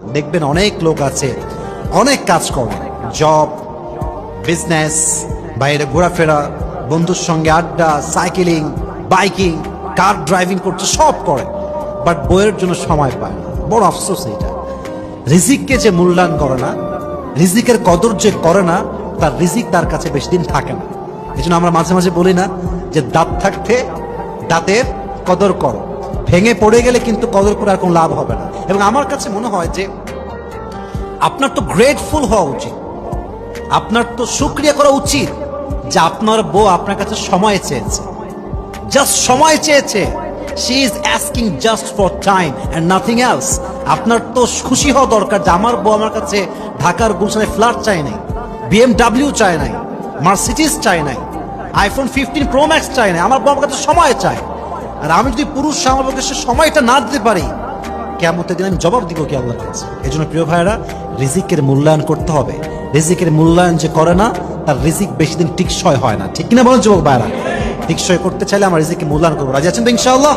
দেখবেন অনেক লোক আছে, অনেক কাজ করে। জব বিজনেস বাইরে ঘোরাফেরা, বন্ধুর সঙ্গে আড্ডা সাইকেলিং বাইকিং কার ড্রাইভিং করছে, সব করে। বাট বইয়ের জন্য সময় পায় না। বড় আফসোস এইটা রিজিককে যে মূল্যায়ন করে না, রিজিকের কদর যে করে না, তার রিজিক তার কাছে বেশি দিন থাকে না। এই আমরা মাঝে মাঝে বলি না যে, দাঁত থাকতে দাঁতের কদর করো। ভেঙে পড়ে গেলে কিন্তু কদর করে আর কোনো লাভ হবে না। এবং আমার কাছে মনে হয় যে আপনার তো গ্রেটফুল হওয়া উচিত। আপনার তো সুক্রিয়া করা উচিত যে আপনার বউ আপনার কাছে সময় চেয়েছে। জাস্ট সময় চেয়েছে। She is asking just for time and nothing else আপনার তো খুশি হওয়া দরকার যে আমার বউ আমার কাছে ঢাকার গুলশানে ফ্ল্যাট চায় নাই বিএমডাব্লিউ চায় নাই মার্সিডিস চায় নাই আইফোন ফিফটিন প্রো ম্যাক্স চায় নাই, আমার বউ আমার কাছে সময় চায়। আর আমি যদি পুরুষ আমার সে সময়টা না দিতে পারি কেমতের দিন আমি জবাব দিব কি আল্লাহর কাছে। এই জন্য প্রিয় ভাইরা রিজিকের মূল্যায়ন করতে হবে। রিজিকের মূল্যায়ন যে করে না, তার রিজিক বেশি দিন টিকসয় হয় না। ঠিক কিনা বলেন যুবক ভাইয়েরা? টিকসয় করতে চাইলে আমার রিজিকের মূল্যায়ন করব। রাজি আছেন তো ইনশাআল্লাহ?